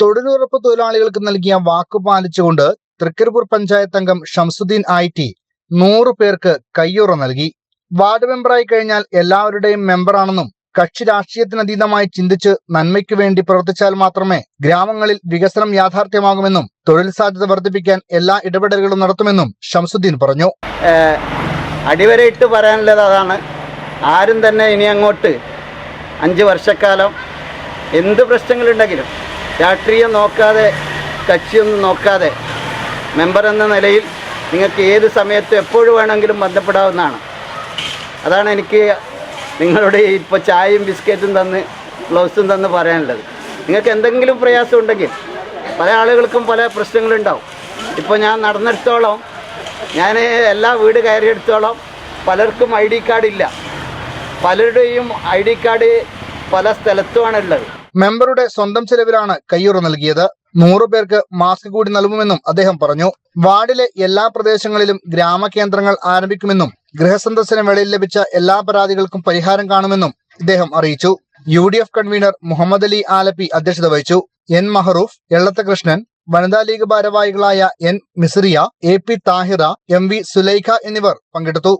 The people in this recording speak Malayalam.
തൊഴിലുറപ്പ് തൊഴിലാളികൾക്ക് നൽകിയ വാക്കു പാലിച്ചുകൊണ്ട് തൃക്കരിപ്പൂർ പഞ്ചായത്ത് അംഗം ഷംസുദ്ദീൻ ഐ ടി നൂറു പേർക്ക് കയ്യുറ നൽകി. വാർഡ് മെമ്പറായി കഴിഞ്ഞാൽ എല്ലാവരുടെയും മെമ്പറാണെന്നും കക്ഷി രാഷ്ട്രീയത്തിനതീതമായി ചിന്തിച്ച് നന്മയ്ക്കു വേണ്ടി പ്രവർത്തിച്ചാൽ മാത്രമേ ഗ്രാമങ്ങളിൽ വികസനം യാഥാർത്ഥ്യമാകുമെന്നും തൊഴിൽ സാധ്യത വർദ്ധിപ്പിക്കാൻ എല്ലാ ഇടപെടലുകളും നടത്തുമെന്നും ഷംസുദ്ദീൻ പറഞ്ഞു. അടിവരയിട്ട് പറയാനുള്ളത് അതാണ്. ആരും തന്നെ ഇനി അങ്ങോട്ട് അഞ്ച് വർഷക്കാലം എന്ത് പ്രശ്നങ്ങളുണ്ടെങ്കിലും രാഷ്ട്രീയം നോക്കാതെ കക്ഷിയൊന്നും നോക്കാതെ മെമ്പർ എന്ന നിലയിൽ നിങ്ങൾക്ക് ഏത് സമയത്ത് എപ്പോഴും വേണമെങ്കിലും ബന്ധപ്പെടാവുന്നതാണ്. അതാണ് എനിക്ക് നിങ്ങളുടെ ഇപ്പോൾ ചായയും ബിസ്ക്കറ്റും തന്ന് ഗ്ലൗസും തന്ന് പറയാനുള്ളത്. നിങ്ങൾക്ക് എന്തെങ്കിലും പ്രയാസം ഉണ്ടെങ്കിൽ പല ആളുകൾക്കും പല പ്രശ്നങ്ങളുണ്ടാവും. ഇപ്പോൾ ഞാൻ നടന്നെടുത്തോളം ഞാൻ എല്ലാ വീട് കയറിയെടുത്തോളം പലർക്കും ഐ ഡി കാർഡ് ഇല്ല. പലരുടെയും ഐ ഡി കാർഡ് പല സ്ഥലത്തുമാണ് ഉള്ളത്. മെമ്പറുടെ സ്വന്തം ചെലവിലാണ് കയ്യുറ നൽകിയത്. നൂറു പേർക്ക് മാസ്ക് കൂടി നൽകുമെന്നും അദ്ദേഹം പറഞ്ഞു. വാർഡിലെ എല്ലാ പ്രദേശങ്ങളിലും ഗ്രാമകേന്ദ്രങ്ങൾ ആരംഭിക്കുമെന്നും ഗൃഹസന്ദർശന വേളയിൽ ലഭിച്ച എല്ലാ പരാതികൾക്കും പരിഹാരം കാണുമെന്നും ഇദ്ദേഹം അറിയിച്ചു. U D F convener Muhammad Ali Alappi അധ്യക്ഷത വഹിച്ചു. എൻ മഹറൂഫ് എള്ളത്ത കൃഷ്ണൻ വനിതാ ലീഗ് ഭാരവാഹികളായ N Misriya A P Thahira M V Sulaikha എന്നിവർ പങ്കെടുത്തു.